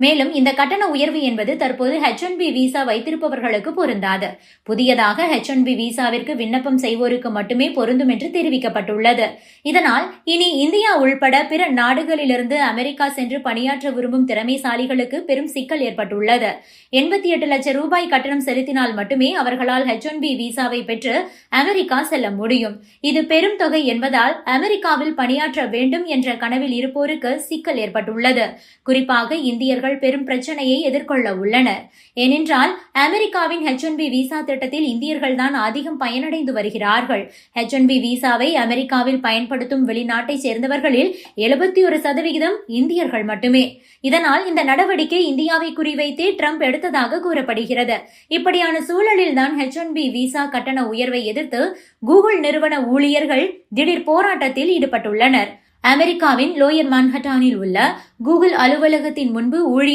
மேலும் இந்த கட்டண உயர்வு என்பது தற்போது ஹெச் ஒன் பி விசா வைத்திருப்பவர்களுக்கு பொருந்தாது. புதியதாக ஹெச் ஒன் பி விசாவிற்கு விண்ணப்பம் செய்வோருக்கு மட்டுமே பொருந்தும் என்று தெரிவிக்கப்பட்டுள்ளது. இதனால் இனி இந்தியா உள்பட பிற நாடுகளிலிருந்து அமெரிக்கா சென்று பணியாற்ற விரும்பும் திறமைசாலிகளுக்கு பெரும் சிக்கல் ஏற்பட்டுள்ளது. எண்பத்தி எட்டு லட்சம் ரூபாய் கட்டணம் செலுத்தினால் மட்டுமே அவர்களால் ஹெச் ஒன் பி விசாவை பெற்று அமெரிக்கா செல்ல முடியும். இது பெரும் தொகை என்பதால் அமெரிக்காவில் பணியாற்ற வேண்டும் என்ற கனவில் இருப்போருக்கு சிக்கல் ஏற்பட்டுள்ளது. குறிப்பாக இந்தியர்கள் பெரும் பிரச்சனையை எதிர்கொள்ள உள்ளனர். ஏனென்றால் அமெரிக்காவின் ஹெச் ஒன் பி விசா திட்டத்தில் இந்தியர்கள் தான் அதிகம் பயனடைந்து வருகிறார்கள். ஹெச் ஒன் பி விசாவை அமெரிக்காவில் பயன்படுத்தும் வெளிநாட்டை சேர்ந்தவர்களில் எழுபத்தி ஒரு சதவிகிதம் இந்தியர்கள் மட்டுமே. இதனால் இந்த நடவடிக்கை இந்தியாவை குறிவைத்தே ட்ரம்ப் எடுத்ததாக கூறப்படுகிறது. இப்படியான சூழலில் தான் ஹெச் ஒன் பி விசா கட்டண உயர்வை எதிர்த்து கூகுள் நிறுவன ஊழியர்கள் திடீர் போராட்டத்தில் ஈடுபட்டுள்ளனர். அமெரிக்காவின் லோயர் மான்ஹட்டானில் உள்ள கூகுள் அலுவலகத்தின் முன்பு ஊழியர்